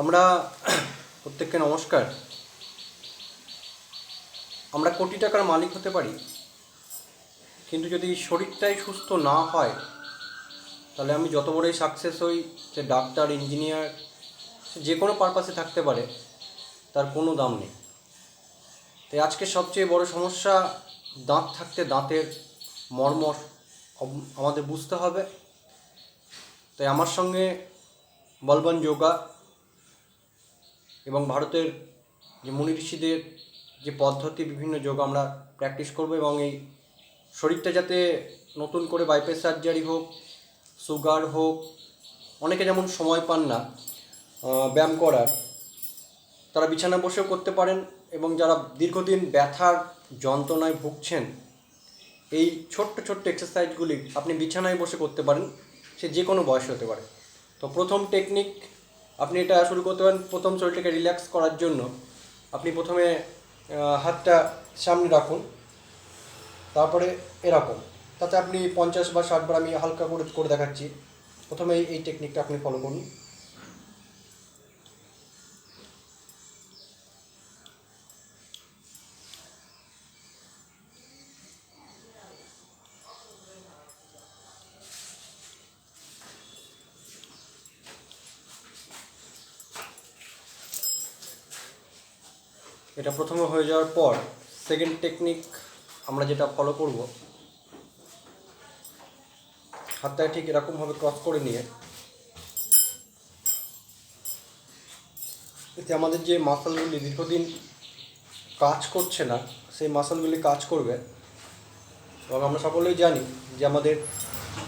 আমরা প্রত্যেককে নমস্কার। আমরা কোটি টাকার মালিক হতে পারি, কিন্তু যদি শরীরটাই সুস্থ না হয়, তাহলে আমি যত বড়ই সাকসেস হই, সে ডাক্তার ইঞ্জিনিয়ার সে যে কোনো পারপাসে থাকতে পারে, তার কোনো দাম নেই। তাই আজকে সবচেয়ে বড় সমস্যা, দাঁত থাকতে দাঁতের মর্ম আমাদের বুঝতে হবে। তাই আমার সঙ্গে বলবান যোগা এবং ভারতের যে মুনি ঋষিদের যে পদ্ধতি, বিভিন্ন যোগ আমরা প্র্যাকটিস করব এবং এই শরীরটা যাতে নতুন করে বাইপাস সার্জারি হোক সুগার হোক, অনেকে যেমন সময় পান না ব্যায়াম করার, তারা বিছানা বসেও করতে পারেন এবং যারা দীর্ঘদিন ব্যথার যন্ত্রণায় ভুগছেন, এই ছোট্ট ছোট্ট এক্সারসাইজগুলি আপনি বিছানায় বসে করতে পারেন, সে যে কোনো বয়সে হতে পারে। তো প্রথম টেকনিক আপনি এটা শুরু করতে পারেন প্রথম শরীরটাকে রিল্যাক্স করার জন্য। আপনি প্রথমে হাতটা সামনে রাখুন, তারপরে এরকম। তাতে আপনি পঞ্চাশ বা ষাট বার আমি হালকা করে করে দেখাচ্ছি। প্রথমে এই টেকনিকটা আপনি ফলো করুন। এটা প্রথমে হয়ে যাওয়ার পর সেকেন্ড টেকনিক আমরা যেটা ফলো করব। হাতটা ঠিক এরকমভাবে ক্রস করে নিয়ে, এতে আমাদের যে মাসলগুলি দীর্ঘদিন কাজ করছে না, সেই মাসলগুলি কাজ করবে। এবং আমরা সকলেই জানি যে আমাদের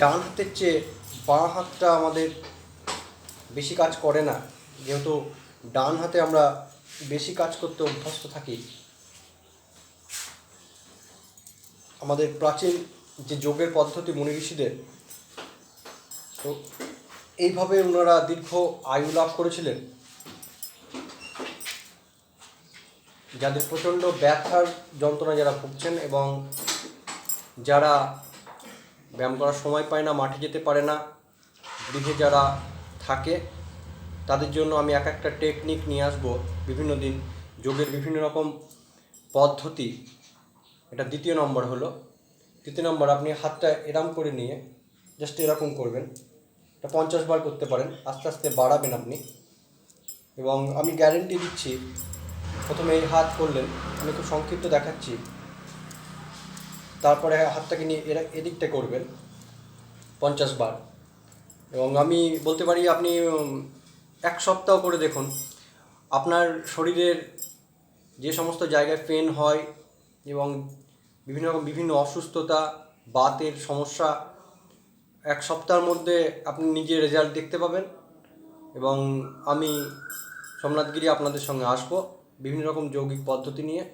ডান হাতের চেয়ে বাঁ হাতটা আমাদের বেশি কাজ করে না। যেহেতু ডান হাতে আমরা বেশি কাজ করতে অভ্যস্ত থাকি, আমাদের প্রাচীন যে যোগের পদ্ধতি মুনি ঋষিদের, তো এইভাবে ওনারা দীর্ঘ আয়ু লাভ করেছিলেন। যাদের প্রচণ্ড ব্যথার যন্ত্রণা যারা ভুগছেন এবং যারা ব্যায়াম করার সময় পায় না, মাঠে যেতে পারে না, গৃহে যারা থাকে তাদের জন্য আমি এক একটা টেকনিক নিয়ে আসব, বিভিন্ন দিন যোগের বিভিন্ন রকম পদ্ধতি। এটা দ্বিতীয় নম্বর হলো। তৃতীয় নম্বর, আপনি হাতটা এরম করে নিয়ে জাস্ট এরকম করবেন। এটা পঞ্চাশ বার করতে পারেন, আস্তে আস্তে বাড়াবেন আপনি। এবং আমি গ্যারেন্টি দিচ্ছি, প্রথমে এই হাত করলেন, আমি খুব সংক্ষিপ্ত দেখাচ্ছি। তারপরে হাতটাকে নিয়ে এরা এদিকটা করবেন, পঞ্চাশ বার। এবং আমি বলতে পারি, আপনি এক সপ্তাহ করে দেখুন। আপনার শরীরের যে সমস্ত জায়গায় পেন হয় এবং বিভিন্ন রকম বিভিন্ন অসুস্থতা, বাতের সমস্যা, এক সপ্তাহের মধ্যে আপনি নিজে রেজাল্ট দেখতে পাবেন এবং আমি সোমনাথগিরি আপনাদের সঙ্গে আসব বিভিন্ন রকম যৌগিক পদ্ধতি নিয়ে।